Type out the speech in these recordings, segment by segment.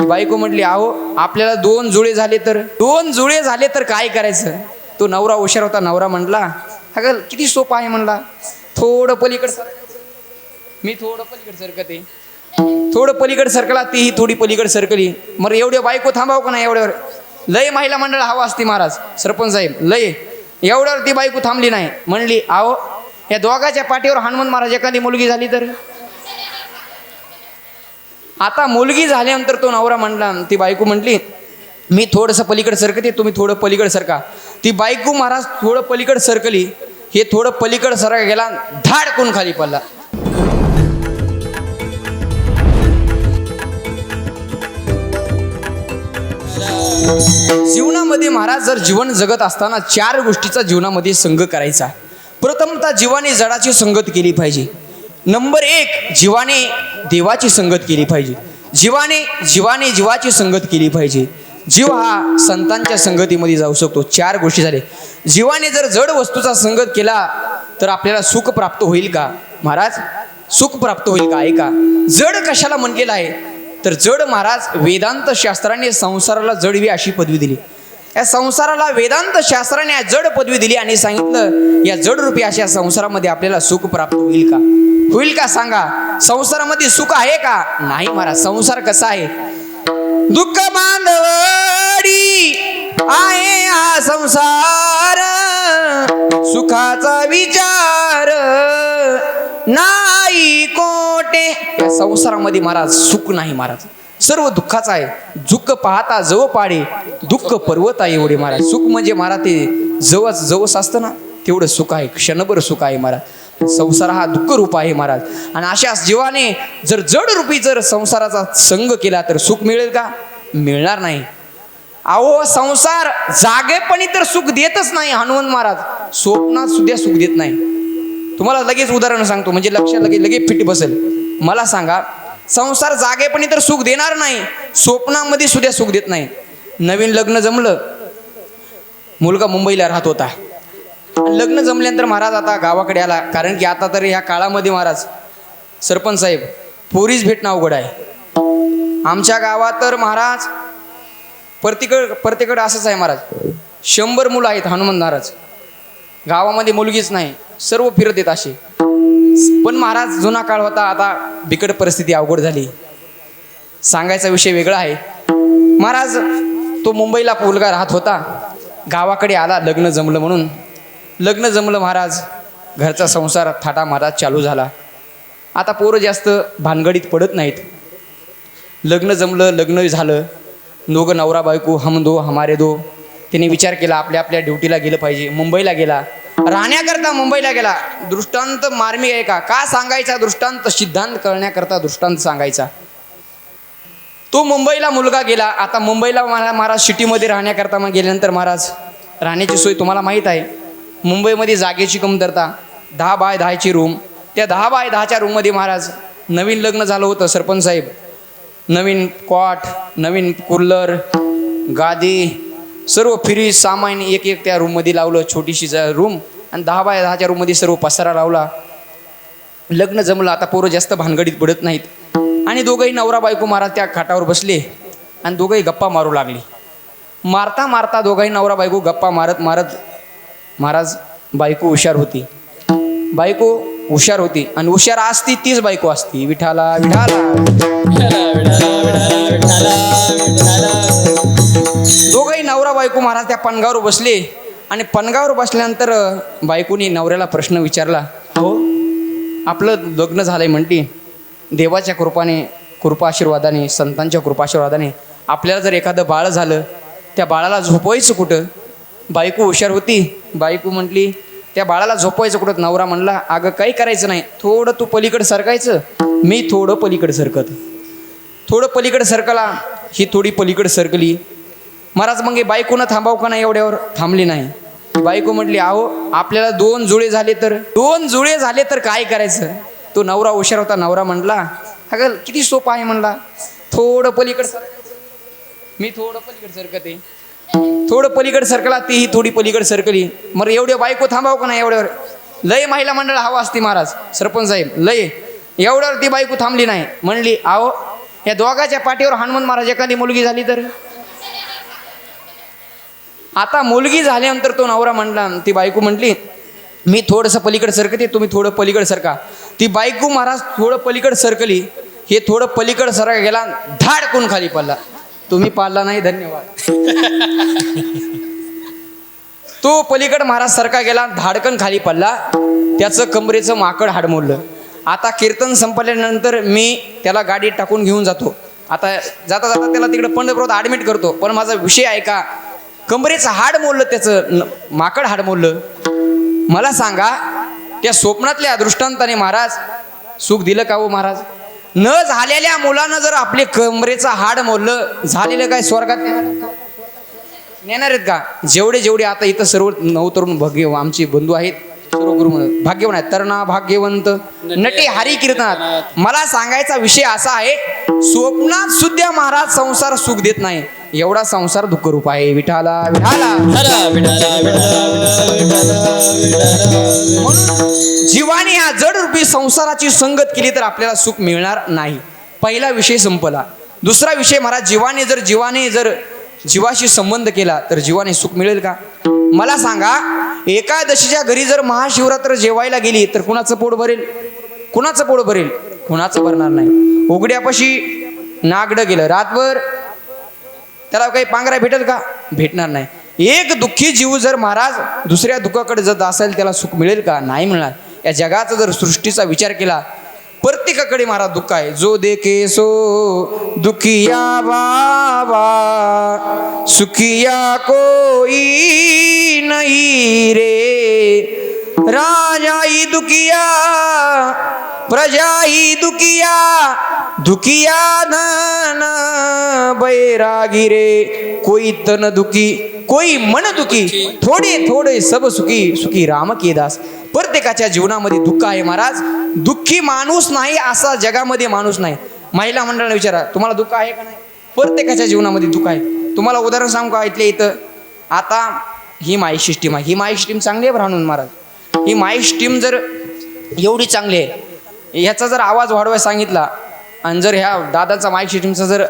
बायको म्हटली आहो आपल्याला दोन जुळे झाले तर? दोन जुळे झाले तर काय करायचं? तो नवरा हुशार होता. नवरा म्हटला अगं किती सोपं आहे म्हणला थोडं पलीकड सरकायचं. मी थोडं पलीकड सरकते. थोडं पलीकड सरकला तीही थोडी पलीकड सरकली. मग एवढ्या बायको थांबाव का नाही एवढ्यावर? लय महिला मंडळ हवा असते महाराज सरपंच साहेब लय. एवढ्यावर ती बायको थांबली नाही. म्हणली आहो या दोघाच्या पाठीवर हनुमान महाराज एखादी मुलगी झाली तर? आता मुलगी झाल्यानंतर तो नवरा म्हणला ती बायको म्हटली मी थोडंसं पलीकड सरकते तुम्ही थोडं पलीकड सरका. ती बायको महाराज थोडं पलीकड सरकली हे थोडं पलीकड सरका गेला धाडकून खाली पडला. जीवनामध्ये महाराज जर जीवन जगत असताना चार गोष्टीचा जीवनामध्ये संघ करायचा. प्रथमतः जीवाने जडाची संगत केली पाहिजे. नंबर एक जीवाने देवाची संगत केली पाहिजे. जीवाने जीवाने जीवाची संगत केली पाहिजे. जीव हा संतांच्या संगतीमध्ये जाऊ शकतो. चार गोष्टी झाले. जीवाने जर जड वस्तूचा संगत केला तर आपल्याला सुख प्राप्त होईल का? महाराज सुख प्राप्त होईल का? ऐका. जड कशाला म्हणलेलं आहे? तर जड महाराज वेदांत शास्त्राने संसाराला जडवी अशी पदवी दिली. या संसाराला वेदांत शास्त्राने या जड पदवी दिली आणि सांगितलं या जड रूपी अशा संसारामध्ये आपल्याला सुख प्राप्त होईल का? होईल का सांगा? संसारामध्ये सुख आहे का? नाही महाराज संसार कसा आहे? दुःख बांधवडी आहे हा संसार. सुखाचा विचार नाही कोटे या संसारामध्ये महाराज सुख नाही महाराज. सर्व दुःखाचा आहे. दुःख पाहता जव पाडे दुःख पर्वत आहे एवढे महाराज. सुख म्हणजे महाराज ते जवच जवस असतं ना तेवढं सुख आहे. क्षणभर सुख आहे महाराज. संसार हा दुःख रूप आहे महाराज. आणि अशा जीवाने जर जड रूपी जर संसाराचा संग केला तर सुख मिळेल का? मिळणार नाही. अहो संसार जागेपणी तर सुख देतच नाही हनुमान महाराज. स्वप्नात सुद्धा सुख देत नाही. तुम्हाला लगेच उदाहरण सांगतो. म्हणजे लक्षात लगेच लगेच फिट बसेल. मला सांगा संसार जागेपणी तर सुख देणार नाही. स्वप्नामध्ये सुद्धा सुख देत नाही. नवीन लग्न जमलं मुलगा मुंबईला राहत होता. लग्न जमल्यानंतर महाराज आता गावाकडे आला. कारण की आता तर ह्या काळामध्ये महाराज सरपंच साहेब पोरीच भेटणं अवघड आहे. आमच्या गावात तर महाराज प्रत्येकड प्रत्येकडे असंच आहे महाराज. शंभर मुलं आहेत हनुमान महाराज. गावामध्ये मुलगीच नाही. सर्व फिरत येत असे. पण महाराज जुना काळ होता आता बिकट परिस्थिती अवघड झाली. सांगायचा विषय वेगळा आहे. महाराज तो मुंबईला मुलगा राहत होता. गावाकडे आला लग्न जमलं म्हणून. लग्न जमलं महाराज घरचा संसार थाटा महाराज चालू झाला. आता पोरं जास्त भानगडीत पडत नाहीत. लग्न जमलं लग्न झालं. दोघं नवरा बायको हम दो हमारे दो. त्याने विचार केला आपल्या आपल्या ड्युटीला गेलं पाहिजे मुंबईला गेला. राहण्याकरता मुंबईला गेला. दृष्टांत मार्मिक आहे का? का सांगायचा दृष्टांत? सिद्धांत करण्याकरता दृष्टांत सांगायचा. तो मुंबईला मुलगा गेला. आता मुंबईला मला महाराज सिटीमध्ये राहण्याकरता मग गेल्यानंतर महाराज राहण्याची सोय तुम्हाला माहीत आहे. मुंबईमध्ये जागेची कमतरता दहा बाय दहाची रूम त्या दहा बाय दहाच्या रूममध्ये महाराज नवीन लग्न झालं होतं सरपंच साहेब. नवीन कॉट नवीन कूलर गादी सर्व फ्रीज सामान एक एक त्या रूममध्ये लावलं छोटीशी रूम आणि दहा बाय दहाच्या रूममध्ये सर्व पसारा लावला. लग्न जमलं आता पोरं जास्त भानगडीत पडत नाहीत. आणि दोघंही नवरा बायको महाराज त्या खाटावर बसले आणि दोघंही गप्पा मारू लागले. मारता मारता दोघंही नवरा बायको गप्पा मारत मारत महाराज बायको हुशार होती. बायको हुशार होती आणि हुशार असती तीच बायको असती. विठाला विठाला. बायको महाराज त्या पणगावर बसले. आणि पणगावर बसल्यानंतर बायकोनी नवऱ्याला प्रश्न विचारला हो आपलं लग्न झालंय म्हणते. देवाच्या कृपाने कृपाशीर्वादाने संतांच्या कृपाशीर्वादाने आपल्याला जर एखादं बाळ झालं त्या बाळाला झोपवायचं कुठं? बायको हुशार होती. बायको म्हटली त्या बाळाला झोपवायचं कुठं? नवरा म्हणला अगं काही करायचं नाही. थोडं तू पलीकडे सरकायचं. मी थोडं पलीकडे सरकत. थोडं पलीकडे सरकला. ही थोडी पलीकडे सरकली. महाराज मग हे बायकोनं थांबाव का नाही एवढ्यावर? थांबली नाही. बायको म्हटली आहो आपल्याला दोन जुळे झाले तर? दोन जुळे झाले तर काय करायचं? तो नवरा हुशार होता. नवरा म्हणला अगं किती सोपं आहे म्हणला थोडं पलीकड सरकायचं मी थोडं पलीकड सरकते. थोडं पलीकड सरकला तीही थोडी पलीकड सरकली. मग एवढ्या बायको थांबाव का नाही एवढ्यावर? लय महिला मंडळ हवा असते महाराज. सरपंच साहेब लय. एवढ्यावर ती बायको थांबली नाही. म्हणली आहो या दोघाच्या पाठीवर हनुमान महाराज एखादी मुलगी झाली तर? आता मुलगी झाल्यानंतर तो नवरा म्हणला ती बायको म्हटली मी थोडंसं पलीकडे सरकते तुम्ही थोडं पलीकडे सरका. ती बायको महाराज थोडं पलीकडे सरकली हे थोडं पलीकडे सरका गेला धाडकून खाली पडला. तुम्ही पाळला नाही धन्यवाद. तो पलीकड महाराज सरका गेला धाडकन खाली पडला त्याचं कमरेचं माकड हाडमोडलं आता कीर्तन संपल्यानंतर मी त्याला गाडीत टाकून घेऊन जातो. आता जाता जाता त्याला तिकडे पंढरपुरात ॲडमिट करतो. पण माझा विषय आहे का? कमरेचं हाड मोडलं त्याचं माकड हाड मोडलं. मला सांगा त्या स्वप्नातल्या दृष्टांताने महाराज सुख दिलं का हो महाराज? न झालेल्या मुलानं जर आपले कमरेचं हाड मोडलं झालेलं काय स्वर्गात नेणार? नेणार आहेत का? जेवढे जेवढे आता इथं सर्व नवतरुण भाग्य आमचे बंधू आहेत सर्व गुरु म्हणत भाग्यवान आहेत. तरणा भाग्यवंत नटे हरी कीर्तनात. मला सांगायचा विषय असा आहे स्वप्नात सुद्धा महाराज संसार सुख देत नाही. एवढा संसार दुःख रूप आहे. विठाला विठाला विठाला विठाला म्हणून जीवाने ह्या जड रूपी संसाराची संगत केली तर आपल्याला सुख मिळणार नाही. पहिला विषय संपला. दुसरा विषय महाराज जीवाने जर जीवाने जर जीवाशी संबंध केला तर जीवाने सुख मिळेल का? मला सांगा एकादशीच्या घरी जर महाशिवरात्र जेवायला गेली तर कुणाचं पोट भरेल? कुणाचं पोट भरेल? कुणाचं भरणार नाही. उघड्यापाशी नागडं गेलं. रातभर त्याला काही पांघरा भेटेल का? भेटणार नाही. एक दुःखी जीव जर महाराज दुसऱ्या दुःखाकडे जर असेल त्याला सुख मिळेल का? नाही मिळणार. या जगाचा जर सृष्टीचा विचार केला प्रत्येकाकडे महाराज दुःख आहे. जो देखे सो दुखिया बाबा सुखिया कोई नाही रे. राजा ही दुखिया प्रजा ही दुखिया दुखिया धन बैरागी रे कोई तन दुखी कोई मन दुखी थोडे थोडे सब सुखी सुखी राम के दास प्रत्येकाच्या जीवनामध्ये दुःख आहे महाराज. दुःखी माणूस नाही असा जगामध्ये माणूस नाही. महिला मंडळाला विचारा तुम्हाला दुःख आहे का नाही? प्रत्येकाच्या जीवनामध्ये दुःख आहे. तुम्हाला उदाहरण सांगू का इथल्या इथं? आता ही माई सिस्टीम आहे ही माई सिस्टीम चांगली आहे ब्राह्मण महाराज. ही माई सिस्टीम जर एवढी चांगली आहे ह्याचा जर आवाज वाढवायला सांगितला आणि जर ह्या दादाचा माईक सिस्टीमचा जर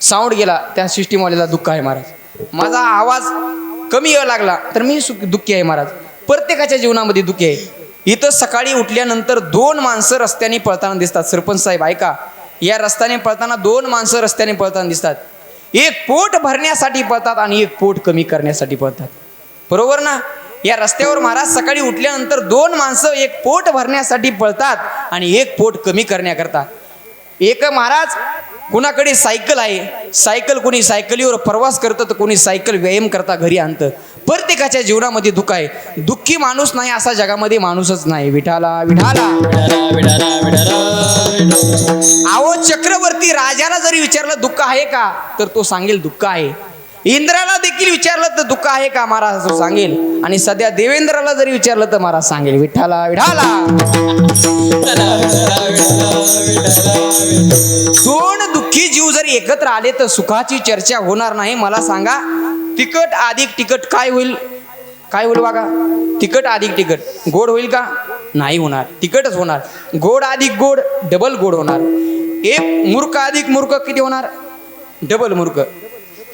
साऊंड गेला त्या सिस्टीमवाल्याला दुःख आहे महाराज. माझा आवाज कमी यायला लागला तर मी सुख दुःखी आहे महाराज. प्रत्येकाच्या जीवनामध्ये दुःखी आहे. इथं सकाळी उठल्यानंतर दोन माणसं रस्त्याने पळताना दिसतात. सरपंच साहेब ऐका. या रस्त्याने पळताना दोन माणसं रस्त्याने पळताना दिसतात. एक पोट भरण्यासाठी पळतात आणि एक पोट कमी करण्यासाठी पळतात. बरोबर ना? या रस्त्यावर महाराज सकाळी उठल्यानंतर दोन माणसं एक पोट भरण्यासाठी पळतात आणि एक पोट कमी करण्याकरता. एक महाराज कुणाकडे सायकल आहे? सायकल कोणी सायकलीवर प्रवास करतं तर कोणी सायकल व्यायाम करता घरी आणतं. प्रत्येकाच्या जीवनामध्ये दुःख आहे. दुःखी माणूस नाही असा जगामध्ये माणूसच नाही. विठाला विठाला. आहो चक्रवर्ती राजाला जरी विचारलं दुःख आहे का तर तो सांगेल दुःख आहे. इंद्राला देखील विचारलं तर दुःख आहे का महाराज सांगेल. आणि सध्या देवेंद्राला जरी विचारलं तर महाराज सांगेल. विठ्ठाला विठाला दोन दुःखी जीव जर एकत्र आले तर सुखाची चर्चा होणार नाही. मला सांगा तिकट अधिक तिकट काय होईल? काय होईल बघा? तिकट अधिक तिकट गोड होईल का? नाही होणार. तिकटच होणार. गोड अधिक गोड डबल गोड होणार. एक मूर्ख अधिक मूर्ख किती होणार? डबल मूर्ख.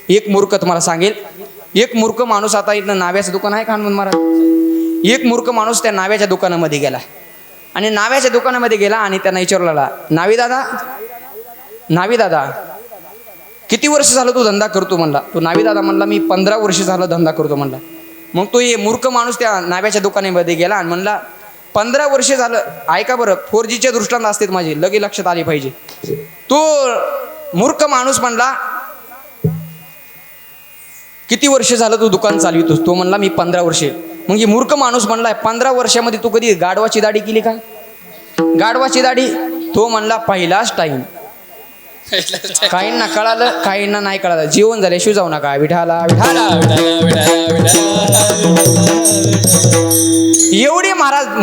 एक मूर्ख तुम्हाला सांगेल. एक मूर्ख माणूस आता इथं नाव्याचं दुकान आहे का हनुमान महाराज? एक मूर्ख माणूस त्या नाव्याच्या दुकानामध्ये गेला. आणि नाव्याच्या दुकानामध्ये गेला आणि त्यांना विचारला नावी दादा नावी दादा किती वर्ष झालं तू धंदा करतो म्हणला. तो नावी दादा म्हणला मी पंधरा वर्ष झालं धंदा करतो म्हणला. मग तो हे मूर्ख माणूस त्या नाव्याच्या दुकानामध्ये गेला आणि म्हणला पंधरा वर्ष झालं ऐका बरं फोर जीच्या दृष्टांत असतात माझे लगे लक्षात आले पाहिजे. तो मूर्ख माणूस म्हणला किती वर्ष झालं तू दुकान चालवितोस? तो म्हणला मी पंधरा वर्षे. मग ही मूर्ख माणूस म्हणला पंधरा वर्षामध्ये तू कधी गाडवाची दाढी केली का? गाडवाची दाढी? तो म्हणला पहिलाच टाईम काहींना कळालं काहींना नाही कळालं. जेवण झाल्याशिवाय जाऊ नका. विठाला विठाला.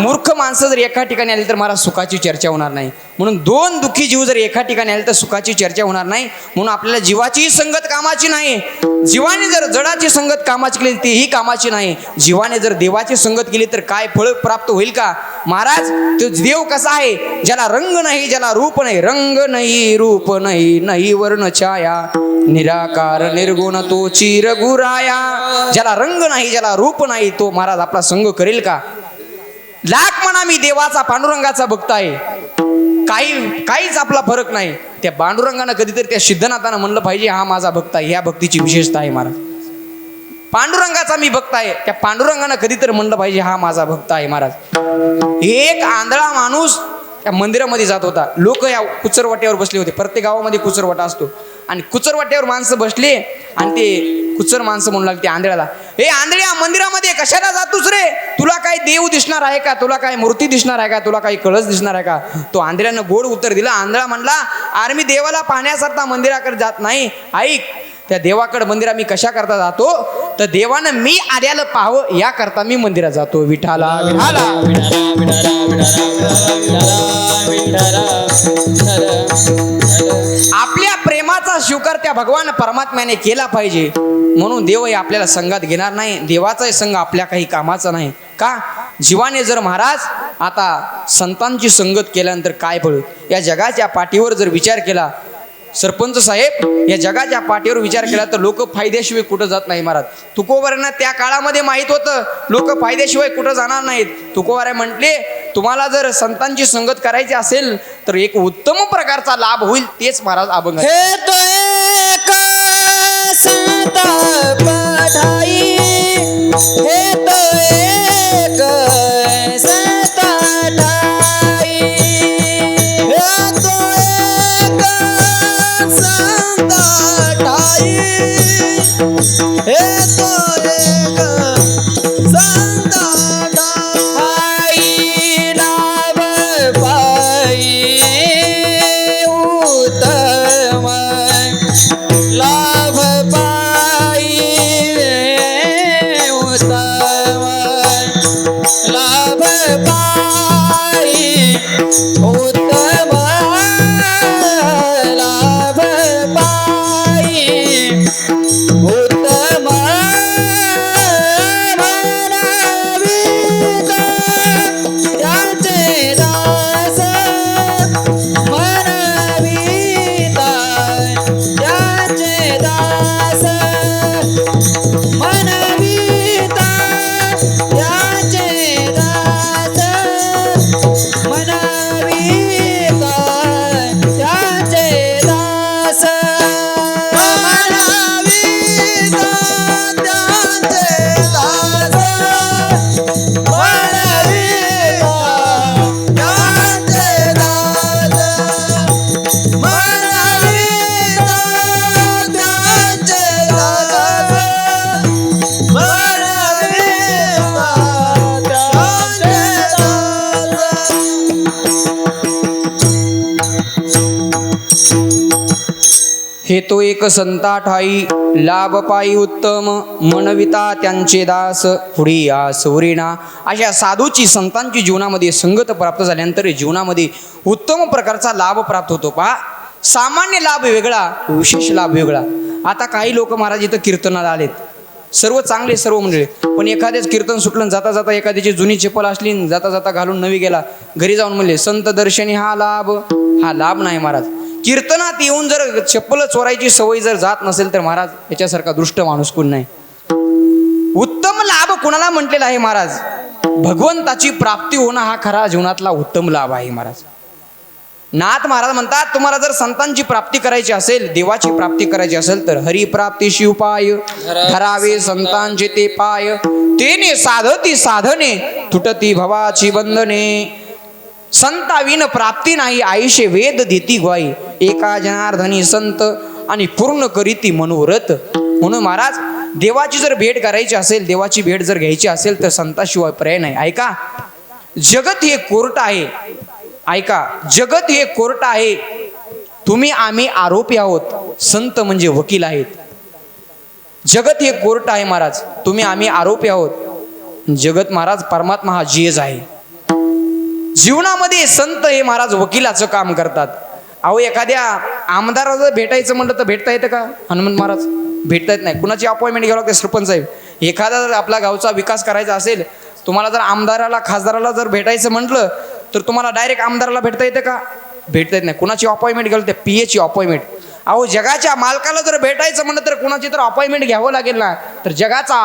मूर्ख माणसं जर एका ठिकाणी आली तर महाराज सुखाची चर्चा होणार नाही. म्हणून दोन दुःखी जीव जर एका ठिकाणी आले तर सुखाची चर्चा होणार नाही. म्हणून आपल्याला जीवाचीही संगत कामाची नाही. जीवाने जर जडाची संगत कामाची केली तीही कामाची नाही. जीवाने जर देवाची संगत केली तर काय फळ प्राप्त होईल का? महाराज तो देव कसा आहे? ज्याला रंग नाही ज्याला रूप नाही. रंग नाही रूप नाही नाही वर्ण छाया. निराकार निर्गुण तो चिरगुराया. ज्याला रंग नाही ज्याला रूप नाही तो महाराज आपला संग करेल का? लाख म्हणा मी देवाचा पांडुरंगाचा भक्त आहे काही काहीच आपला फरक नाही. त्या पांडुरंगानं कधीतरी त्या सिद्धनाथानं म्हणलं पाहिजे हा माझा भक्त आहे ह्या भक्तीची विशेषता आहे महाराज. पांडुरंगाचा मी भक्त आहे त्या पांडुरंगानं कधीतरी म्हणलं पाहिजे हा माझा भक्त आहे महाराज. एक आंधळा माणूस त्या मंदिरामध्ये जात होता. लोक या कुचरवाट्यावर बसले होते. प्रत्येक गावामध्ये कुचरवाटा असतो. आणि कुचरवाट्यावर माणसं बसले आणि ते कुचर माणसं म्हणू लागते आंधळ्याला हे आंधळ्या मंदिरामध्ये कशाला जातोस रे? तुला काय देव दिसणार आहे का? तुला काय मूर्ती दिसणार आहे का? तुला काही कळस दिसणार आहे का? तो आंधळ्यानं गोड उत्तर दिलं. आंधळा म्हणला अरे मी देवाला पाहण्यासारखा मंदिराकडे जात नाही. ऐक त्या देवाकडे मंदिरा मी कशा करता जातो? तर देवानं मी आर्याला पाहावं याकरता मी मंदिरात जातो विठाला विठाला. आपल्या प्रेमाचा स्वीकार त्या भगवान परमात्म्याने केला पाहिजे. म्हणून देवही आपल्याला संघात घेणार नाही देवाचाही संघ आपल्या काही कामाचा नाही. का? जीवाने जर महाराज आता संतांची संगत केल्यानंतर काय फळ? या जगाच्या पाठीवर जर विचार केला सरपंच साहेब या जगाच्या पाठीवर विचार केला तर लोक फायद्याशिवाय कुठं जात नाही महाराज. तुकोबारांना त्या काळामध्ये माहीत होतं लोक फायद्याशिवाय कुठं जाणार नाहीत. तुकोबारे म्हटले तुम्हाला जर संतांची संगत करायची असेल तर एक उत्तम प्रकारचा लाभ होईल तेच महाराज अभंग हे तो एक संत हे तो ठाई हे तो एक त्याचे हे तो एक संता ठाई लाभ पायी उत्तम मनविता त्यांचे दास पुढी या उरिणा अशा साधूची संतांची जीवनामध्ये संगत प्राप्त झाल्यानंतर जीवनामध्ये उत्तम प्रकारचा लाभ प्राप्त होतो. पहा सामान्य लाभ वेगळा विशेष लाभ वेगळा. आता काही लोक महाराज इथं कीर्तनाला आलेत. सर्व चांगले सर्व म्हणजे पण एखाद्याच कीर्तन सुटलं जाता जाता एखाद्याची जुनी चप्पल असली जाता जाता घालून नवी गेला. घरी जाऊन म्हणले संत दर्शनी हा लाभ हा लाभ नाही महाराज. कीर्तनात येऊन जर चप्पल चोरायची सवय जर जात नसेल तर महाराज याच्यासारखा दृष्ट माणूस कोण नाही. उत्तम लाभ कुणाला म्हटलेला आहे महाराज? भगवंताची प्राप्ती होणं हा खरा जीवनातला उत्तम लाभ आहे महाराज. नाथ महाराज म्हणतात तुम्हाला जर संतांची प्राप्ती करायची असेल देवाची प्राप्ती करायची असेल तर हरिप्राप्ती शिवपाय धरावे संतांचे ते पाय. तेने साधती साधने तुटती भवाची बंधने संताविन प्राप्ती नाही आयुष्य वेद देती ग्वाई एका जनार्दनी संत आणि पूर्ण करीती मनोरथ. म्हणून महाराज देवाची जर भेट करायची असेल देवाची भेट जर घ्यायची असेल तर संताशिवाय पर्याय नाही. ऐका जगत हे कोर्ट आहे. ऐका जगत हे कोर्ट आहे. तुम्ही आम्ही आरोपी आहोत. संत म्हणजे वकील आहेत. जगत हे कोर्ट आहे महाराज. तुम्ही आम्ही आरोपी आहोत. जगत महाराज परमात्मा हा जीज आहे. जीवनामध्ये संत हे महाराज वकिलाचं काम करतात. अहो एखाद्या आमदाराला जर भेटायचं म्हणलं तर भेटता येतं का? हनुमंत महाराज भेटता येत नाही. कुणाची अपॉइंटमेंट घ्यावं लागते सरपंच साहेब? एखादा जर आपला गावचा विकास करायचा असेल तुम्हाला जर आमदाराला खासदाराला जर भेटायचं म्हटलं तर तुम्हाला डायरेक्ट आमदाराला भेटता येतं का? भेटता येत नाही. कुणाची अपॉइंटमेंट घ्यावं लागते? पी एची अपॉइंटमेंट अहो जगाच्या मालकाला जर भेटायचं म्हणलं तर कुणाची तर अपॉइंटमेंट घ्यावं लागेल ना? तर जगाचा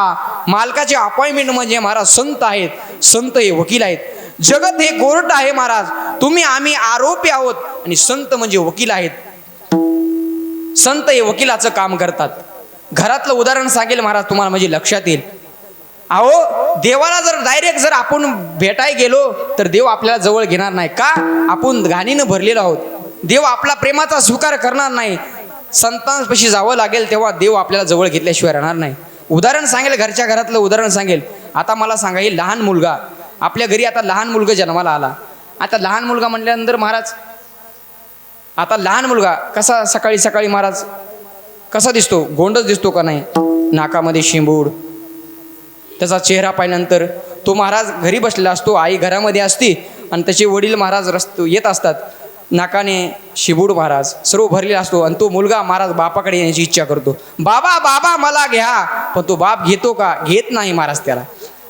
मालकाची अपॉइंटमेंट म्हणजे महाराज संत आहेत. संत हे वकील आहेत. जगत हे कोर्ट आहे महाराज. तुम्ही आम्ही आरोपी आहोत. आणि संत म्हणजे वकील आहेत. संत हे वकिलाचं काम करतात. घरातलं उदाहरण सांगेल महाराज तुम्हाला म्हणजे लक्षात येईल. अहो देवाला जर डायरेक्ट जर आपण भेटाय गेलो तर देव आपल्याला जवळ घेणार नाही. का? आपण घाणीनं भरलेलो आहोत. देव आपला प्रेमाचा स्वीकार करणार नाही. संतांपाशी जावं लागेल तेव्हा देव आपल्याला जवळ घेतल्याशिवाय राहणार नाही. उदाहरण सांगेल घरच्या घरातलं उदाहरण सांगेल. आता मला सांगा हे लहान मुलगा आपल्या घरी आता लहान मुलगा जन्माला आला. आता लहान मुलगा म्हटल्यानंतर महाराज आता लहान मुलगा कसा सकाळी सकाळी महाराज कसा दिसतो? गोंडच दिसतो का नाही? नाकामध्ये शिंबूड. त्याचा चेहरा पाहिल्यानंतर तो महाराज घरी बसलेला असतो आई घरामध्ये असते आणि त्याचे वडील महाराज रस्त येत असतात. नाकाने शिबूड महाराज सर्व भरलेला असतो आणि तो मुलगा महाराज बापाकडे येण्याची इच्छा करतो. बाबा बाबा मला घ्या. पण तो बाप घेतो का? घेत नाही महाराज त्याला.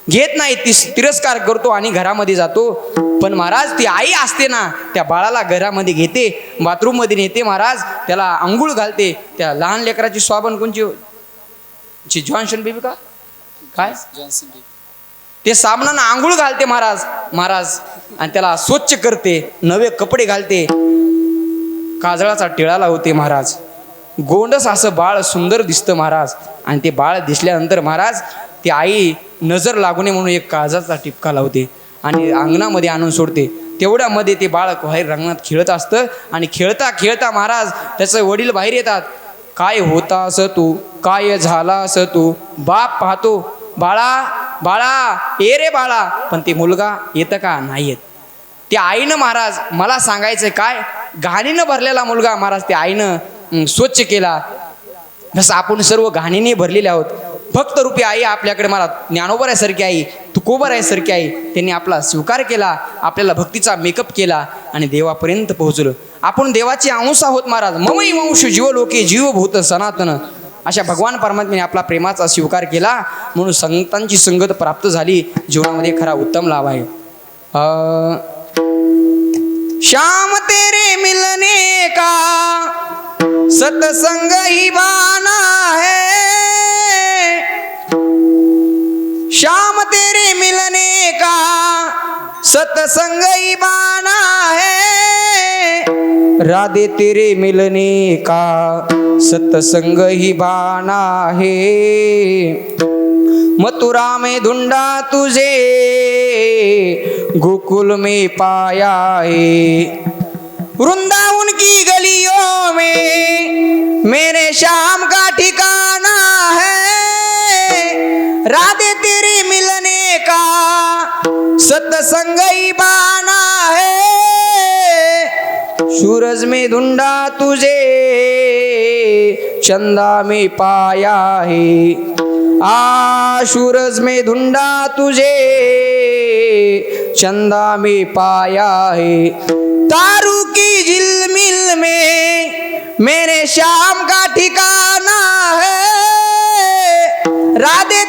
घेत नाही ती तिरस्कार करतो आणि घरामध्ये जातो. पण महाराज ती आई असते ना त्या बाळाला घरामध्ये घेते बाथरूममध्ये नेते महाराज त्याला आंघोळ घालते त्या लहान लेकराची स्वाबन कोणची जी जॉन्सन बेबी का? काय? ते साबणानं आंघोळ घालते महाराज महाराज आणि त्याला स्वच्छ करते नवे कपडे घालते. काजळाचा टिळा लावते महाराज. गोंडस असं बाळ सुंदर दिसतं महाराज. आणि ते बाळ दिसल्यानंतर महाराज ती आई नजर लागू नये म्हणून एक काळजाचा टिपका लावते आणि अंगणामध्ये आणून सोडते. तेवढ्यामध्ये ते बाळ बाहेर रंगणात खेळत असतं आणि खेळता खेळता महाराज त्याचे वडील बाहेर येतात. काय होता असं तू काय झाला असं तू बाप पाहतो बाळा बाळा ये रे बाळा. पण ते मुलगा येतं का? नाही येत. त्या आईनं महाराज मला सांगायचं काय? घाणीनं भरलेला मुलगा महाराज त्या आईनं स्वच्छ केला. जसं आपण सर्व घाणीने भरलेले आहोत. भक्त रूपी आई आपल्याकडे मला ज्ञानोबरासारखी आई तुकोबरासारखी आई. त्यांनी आपला स्वीकार केला आपल्याला भक्तीचा मेकअप केला आणि देवापर्यंत पोहोचलो. आपण देवाचे अंश आहोत महाराज. ममई वंश जीवलोके जीवभूत सनातन. अशा भगवान परमात्म्याने आपला प्रेमाचा स्वीकार केला. म्हणून संतांची संगत प्राप्त झाली. जीवनामध्ये खरा उत्तम लाभ आहे. श्याम तेरे मिलने का? सतसंग ही बाना संग बाना है। राधे तेरे मिलने का सतसंग ही बाना है। मथुरा में धुंडा तुझे गोकुल में पाया है। वृंदावन की गलियों में मेरे शाम का ठिकाना सत्संग बाना है सूरज में धुंडा तुझे चंदा में पाया है आ सूरज में धुंडा तुझे चंदा में पाया है तारू की झिलमिल में मेरे शाम का ठिकाना है. राधे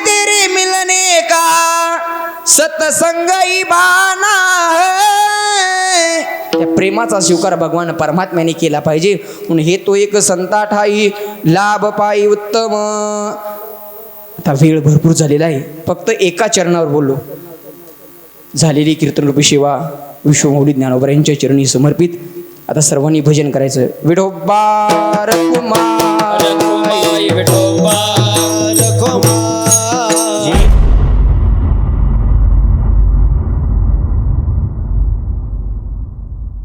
सतसंग ही। बाना त्या प्रेमाचा स्वीकार भगवान परमात्म्याने केला पाहिजे. म्हणून हे तो एक संता ठाई लाभ पायी उत्तम. आता वेळ भरपूर झालेला आहे. फक्त एका चरणावर बोललो. झालेली कीर्तनरूपी सेवा विश्वमौली ज्ञानोबर यांच्या चरणी समर्पित. आता सर्वांनी भजन करायचं. विठोबार कुमार